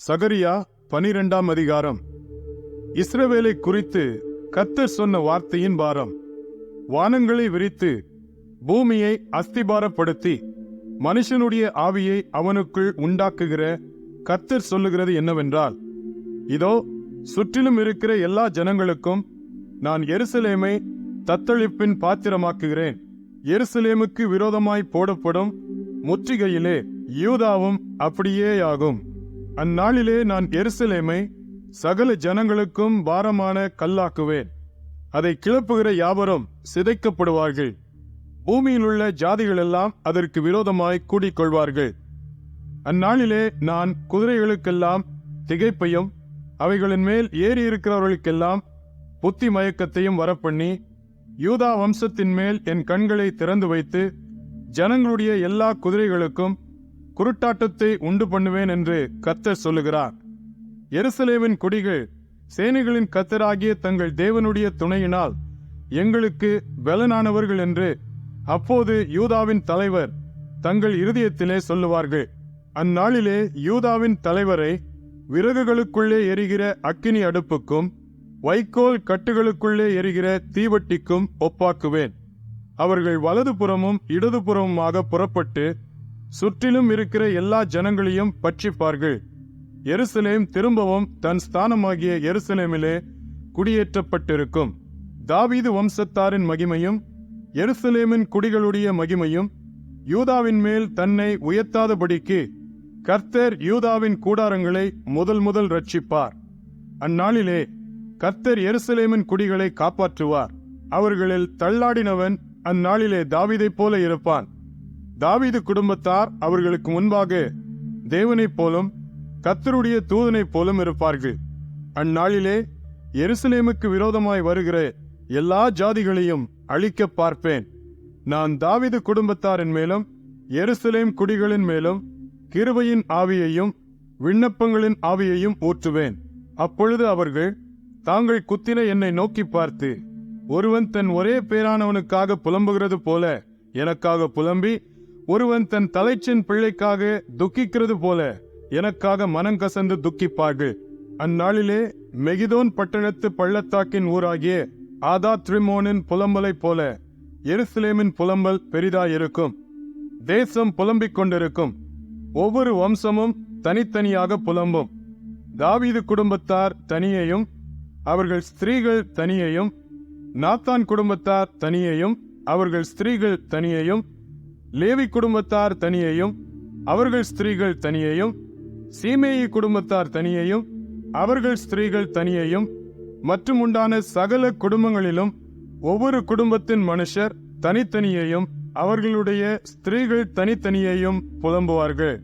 சகரியா பனிரெண்டாம் அதிகாரம். இஸ்ரவேலை குறித்து கத்தர் சொன்ன வார்த்தையின் பாரம். வானங்களை விரித்து பூமியை அஸ்திபாரப்படுத்தி மனுஷனுடைய ஆவியை அவனுக்குள் உண்டாக்குகிற கத்தர் சொல்லுகிறது என்னவென்றால் இதோ சுற்றிலும் இருக்கிற எல்லா ஜனங்களுக்கும் நான் எருசலேமை தத்தளிப்பின் பாத்திரமாக்குகிறேன். எருசலேமுக்கு விரோதமாய் போடப்படும் முற்றுகையிலே யூதாவும் அப்படியேயாகும். அந்நாளிலே நான் எருசலேமை சகல ஜனங்களுக்கும் பாரமான கல்லாக்குவேன். அதை கிளப்புகிற யாவரும் சிதைக்கப்படுவார்கள். பூமியில் உள்ள ஜாதிகளெல்லாம் அதற்கு விரோதமாய் கூடிக்கொள்வார்கள். அந்நாளிலே நான் குதிரைகளுக்கெல்லாம் திகைப்பையும் அவைகளின் மேல் ஏறி இருக்கிறவர்களுக்கெல்லாம் புத்தி மயக்கத்தையும் வரப்பண்ணி யூதா வம்சத்தின் மேல் என் கண்களை திறந்து வைத்து ஜனங்களுடைய எல்லா குதிரைகளுக்கும் குருட்டாட்டத்தை உண்டு பண்ணுவேன் என்று கத்தர் சொல்லுகிறார். எருசலேமின் குடிகள் சேனைகளின் கத்தராகிய தங்கள் தேவனுடைய துணையினால் எங்களுக்கு பலனானவர்கள் என்று அப்போது யூதாவின் தலைவர் தங்கள் இருதயத்திலே சொல்லுவார்கள். அந்நாளிலே யூதாவின் தலைவரை விறகுகளுக்குள்ளே எரிகிற அக்கினி அடுப்புக்கும் வைக்கோல் கட்டுகளுக்குள்ளே எரிகிற தீவட்டிக்கும் ஒப்பாக்குவேன். அவர்கள் வலதுபுறமும் இடதுபுறமுமாக புறப்பட்டு சுற்றிலும் இருக்கிற எல்லா ஜனங்களையும் பட்சிப்பார்கள். எருசலேம் திரும்பவும் தன் ஸ்தானமாகிய எருசலேமிலே குடியேற்றப்பட்டிருக்கும். தாவீது வம்சத்தாரின் மகிமையும் எருசலேமின் குடிகளுடைய மகிமையும் யூதாவின் மேல் தன்னை உயர்த்தாதபடிக்கு கர்த்தர் யூதாவின் கூடாரங்களை முதல் முதல் ரட்சிப்பார் அந்நாளிலே கர்த்தர் எருசலேமின் குடிகளை காப்பாற்றுவார். அவர்களில் தள்ளாடினவன் அந்நாளிலே தாவீதைப் போல இருப்பான். தாவீது குடும்பத்தார் அவர்களுக்கு முன்பாக தேவனைப் போலும் கத்தருடைய தூதனைப் போலும் இருப்பார்கள். அந்நாளிலே எருசலேமுக்கு விரோதமாய் வருகிற எல்லா ஜாதிகளையும் அழிக்க பார்ப்பேன். நான் தாவீது குடும்பத்தாரின் மேலும் எருசலேம் குடிகளின் மேலும் கிருபையின் ஆவியையும் விண்ணப்பங்களின் ஆவியையும் ஊற்றுவேன். அப்பொழுது அவர்கள் தாங்கள் குத்தின என்னை நோக்கி பார்த்து ஒருவன் தன் ஒரே பேரானவனுக்காக புலம்புகிறது போல எனக்காக புலம்பி ஒருவன் தன் தலைச்சின் பிள்ளைக்காக துக்கிக்கிறது போல எனக்காக மனங்கசந்து துக்கிப்பார்கள். அந்நாளிலே மெகிதோன் பட்டணத்து பள்ளத்தாக்கின் ஊராகிய ஆதாத்ரிமோனின் புலம்பலைப் போல எருசலேமின் புலம்பல் பெரிதாயிருக்கும். தேசம் புலம்பிக் கொண்டிருக்கும். ஒவ்வொரு வம்சமும் தனித்தனியாக புலம்பும். தாவீது குடும்பத்தார் தனியையும் அவர்கள் ஸ்திரீகள் தனியையும் நாத்தான் குடும்பத்தார் தனியையும் அவர்கள் ஸ்திரீகள் தனியையும் லேவி குடும்பத்தார் தனியையும் அவர்கள் ஸ்திரீகள் தனியையும் சீமேயி குடும்பத்தார் தனியையும் அவர்கள் ஸ்திரீகள் தனியையும் மற்றும் உண்டான சகல குடும்பங்களிலும் ஒவ்வொரு குடும்பத்தின் மனுஷர் தனித்தனியையும் அவர்களுடைய ஸ்திரீகள் தனித்தனியையும் புலம்புவார்கள்.